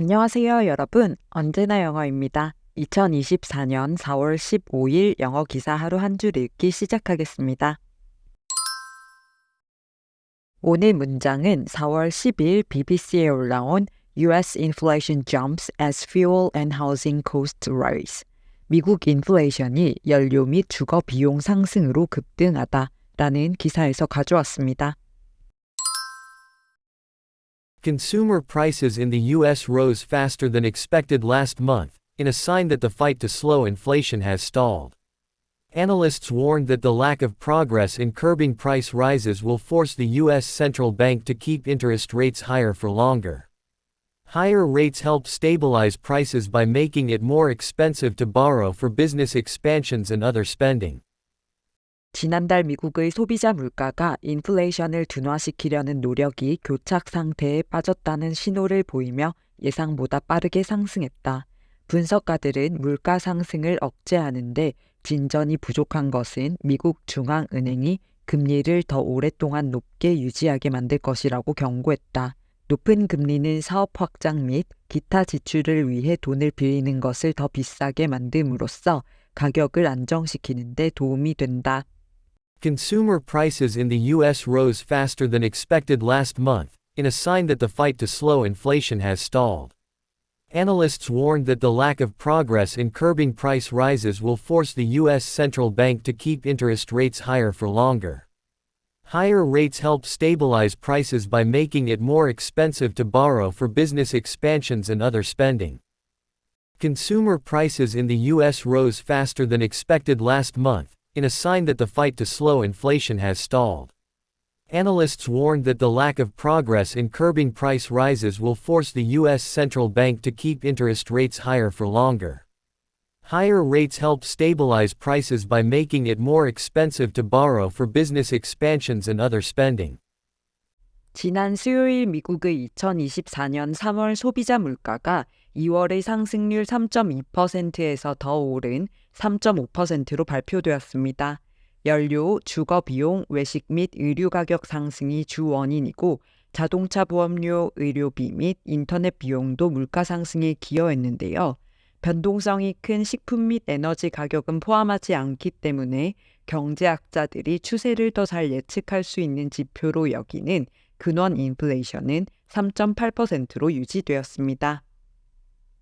안녕하세요, 여러분. 언제나 영어입니다. 2024년 4월 15일 영어 기사 하루 한 줄 읽기 시작하겠습니다. 오늘 문장은 4월 10일 BBC에 올라온 US inflation jumps as fuel and housing costs rise. 미국 인플레이션이 연료 및 주거 비용 상승으로 급등하다 라는 기사에서 가져왔습니다. Consumer prices in the U.S. rose faster than expected last month, in a sign that the fight to slow inflation has stalled. Analysts warned that the lack of progress in curbing price rises will force the U.S. central bank to keep interest rates higher for longer. Higher rates help stabilize prices by making it more expensive to borrow for business expansions and other spending. 지난달 미국의 소비자 물가가 인플레이션을 둔화시키려는 노력이 교착 상태에 빠졌다는 신호를 보이며 예상보다 빠르게 상승했다. 분석가들은 물가 상승을 억제하는데 진전이 부족한 것은 미국 중앙은행이 금리를 더 오랫동안 높게 유지하게 만들 것이라고 경고했다. 높은 금리는 사업 확장 및 기타 지출을 위해 돈을 빌리는 것을 더 비싸게 만듦으로써 가격을 안정시키는 데 도움이 된다. Consumer prices in the U.S. rose faster than expected last month, in a sign that the fight to slow inflation has stalled. Analysts warned that the lack of progress in curbing price rises will force the U.S. central bank to keep interest rates higher for longer. Higher rates help stabilize prices by making it more expensive to borrow for business expansions and other spending. Consumer prices in the U.S. rose faster than expected last month, in a sign that the fight to slow inflation has stalled. Analysts warned that the lack of progress in curbing price rises will force the U.S. central bank to keep interest rates higher for longer. Higher rates help stabilize prices by making it more expensive to borrow for business expansions and other spending. 지난 수요일 미국의 2024년 3월 소비자 물가가 2월의 상승률 3.2%에서 더 오른 3.5%로 발표되었습니다. 연료, 주거 비용, 외식 및 의류 가격 상승이 주 원인이고 자동차 보험료, 의료비 및 인터넷 비용도 물가 상승에 기여했는데요. 변동성이 큰 식품 및 에너지 가격은 포함하지 않기 때문에 경제학자들이 추세를 더 잘 예측할 수 있는 지표로 여기는 근원 인플레이션은 3.8%로 유지되었습니다.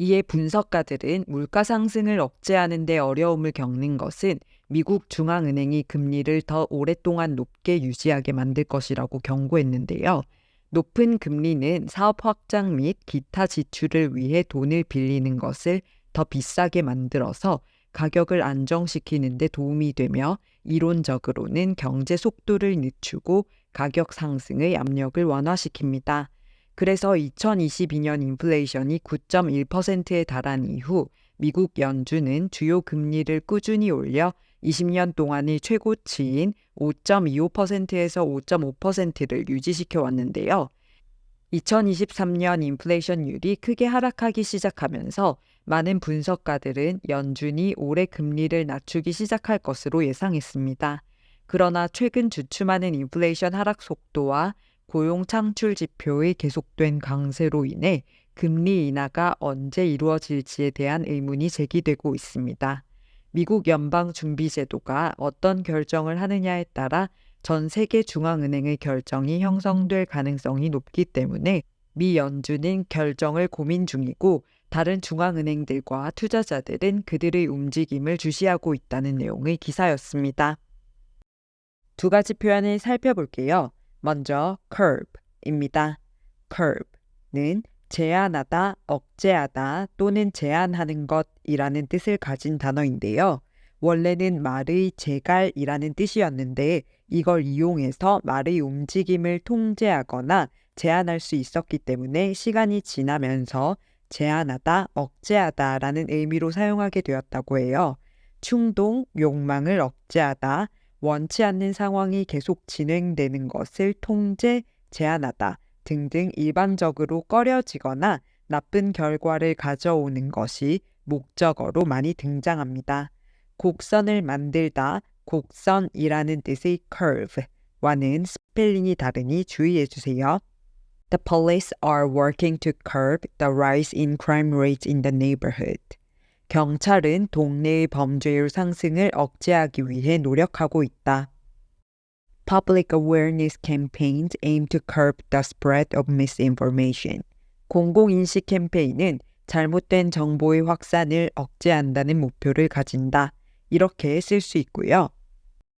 이에 분석가들은 물가 상승을 억제하는 데 어려움을 겪는 것은 미국 중앙은행이 금리를 더 오랫동안 높게 유지하게 만들 것이라고 경고했는데요. 높은 금리는 사업 확장 및 기타 지출을 위해 돈을 빌리는 것을 더 비싸게 만들어서 가격을 안정시키는 데 도움이 되며 이론적으로는 경제 속도를 늦추고 가격 상승의 압력을 완화시킵니다. 그래서 2022년 인플레이션이 9.1%에 달한 이후 미국 연준은 주요 금리를 꾸준히 올려 20년 동안의 최고치인 5.25%에서 5.5%를 유지시켜 왔는데요. 2023년 인플레이션율이 크게 하락하기 시작하면서 많은 분석가들은 연준이 올해 금리를 낮추기 시작할 것으로 예상했습니다. 그러나 최근 주춤하는 인플레이션 하락 속도와 고용 창출 지표의 계속된 강세로 인해 금리 인하가 언제 이루어질지에 대한 의문이 제기되고 있습니다. 미국 연방준비제도가 어떤 결정을 하느냐에 따라 전 세계 중앙은행의 결정이 형성될 가능성이 높기 때문에 미 연준은 결정을 고민 중이고 다른 중앙은행들과 투자자들은 그들의 움직임을 주시하고 있다는 내용의 기사였습니다. 두 가지 표현을 살펴볼게요. 먼저 curb입니다. curb는 제한하다, 억제하다 또는 제한하는 것이라는 뜻을 가진 단어인데요. 원래는 말의 제갈이라는 뜻이었는데 이걸 이용해서 말의 움직임을 통제하거나 제한할 수 있었기 때문에 시간이 지나면서 제한하다, 억제하다 라는 의미로 사용하게 되었다고 해요. 충동, 욕망을 억제하다, 원치 않는 상황이 계속 진행되는 것을 통제, 제한하다 등등 일반적으로 꺼려지거나 나쁜 결과를 가져오는 것이 목적어로 많이 등장합니다. 곡선을 만들다, 곡선이라는 뜻의 curve와는 스펠링이 다르니 주의해 주세요. The police are working to curb the rise in crime rates in the neighborhood. 경찰은 동네의 범죄율 상승을 억제하기 위해 노력하고 있다. Public awareness campaigns aim to curb the spread of misinformation. 공공인식 캠페인은 잘못된 정보의 확산을 억제한다는 목표를 가진다. 이렇게 쓸 수 있고요.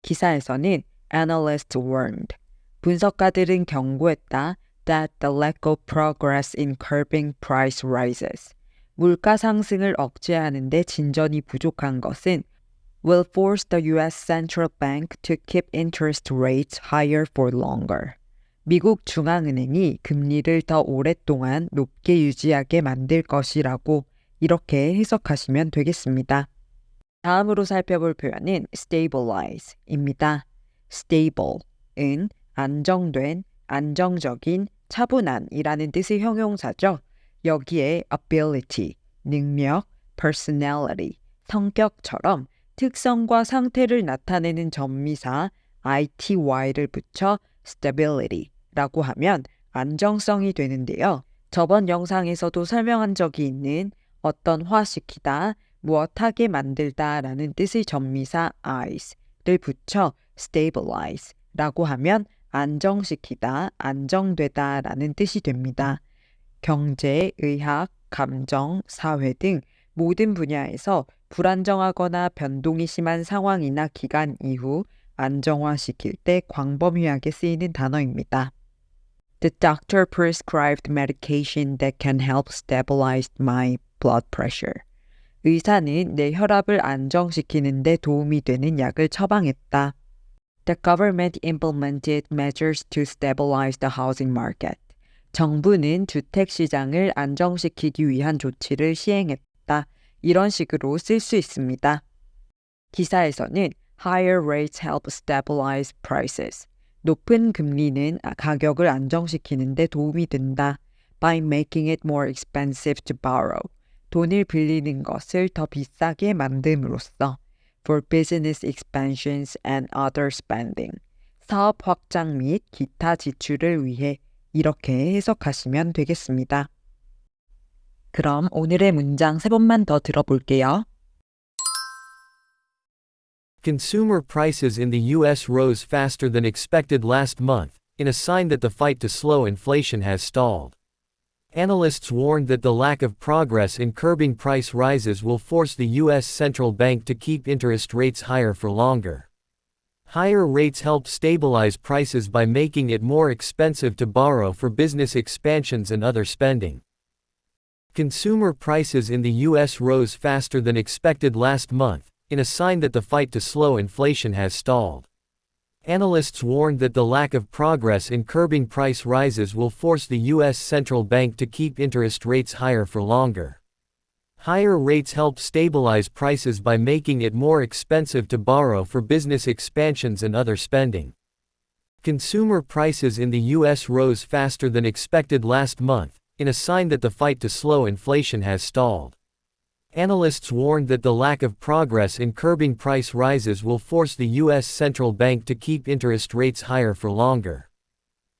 기사에서는 analysts warned. 분석가들은 경고했다. that the lack of progress in curbing price rises. 물가 상승을 억제하는 데 진전이 부족한 것은 will force the US Central Bank to keep interest rates higher for longer. 미국 중앙은행이 금리를 더 오랫동안 높게 유지하게 만들 것이라고 이렇게 해석하시면 되겠습니다. 다음으로 살펴볼 표현은 stabilize입니다. stable은 안정된, 안정적인, 차분한이라는 뜻의 형용사죠. 여기에 ability, 능력, personality, 성격처럼 특성과 상태를 나타내는 전미사 ity를 붙여 stability라고 하면 안정성이 되는데요. 저번 영상에서도 설명한 적이 있는 어떤 화시키다, 무엇하게 만들다 라는 뜻의 전미사 ice를 붙여 stabilize라고 하면 안정시키다, 안정되다 라는 뜻이 됩니다. 경제, 의학, 감정, 사회 등 모든 분야에서 불안정하거나 변동이 심한 상황이나 기간 이후 안정화시킬 때 광범위하게 쓰이는 단어입니다. The doctor prescribed medication that can help stabilize my blood pressure. 의사는 내 혈압을 안정시키는 데 도움이 되는 약을 처방했다. The government implemented measures to stabilize the housing market. 정부는 주택 시장을 안정시키기 위한 조치를 시행했다. 이런 식으로 쓸 수 있습니다. 기사에서는 higher rates help stabilize prices. 높은 금리는 가격을 안정시키는 데 도움이 된다. by making it more expensive to borrow. 돈을 빌리는 것을 더 비싸게 만듦으로써 for business expansions and other spending. 사업 확장 및 기타 지출을 위해 이렇게 해석하시면 되겠습니다. 그럼 오늘의 문장 세 번만 더 들어볼게요. Consumer prices in the U.S. rose faster than expected last month, in a sign that the fight to slow inflation has stalled. Analysts warned that the lack of progress in curbing price rises will force the U.S. central bank to keep interest rates higher for longer. Higher rates help stabilize prices by making it more expensive to borrow for business expansions and other spending. Consumer prices in the U.S. rose faster than expected last month, in a sign that the fight to slow inflation has stalled. Analysts warned that the lack of progress in curbing price rises will force the U.S. central bank to keep interest rates higher for longer. Higher rates help stabilize prices by making it more expensive to borrow for business expansions and other spending. Consumer prices in the U.S. rose faster than expected last month, in a sign that the fight to slow inflation has stalled. Analysts warned that the lack of progress in curbing price rises will force the U.S. central bank to keep interest rates higher for longer.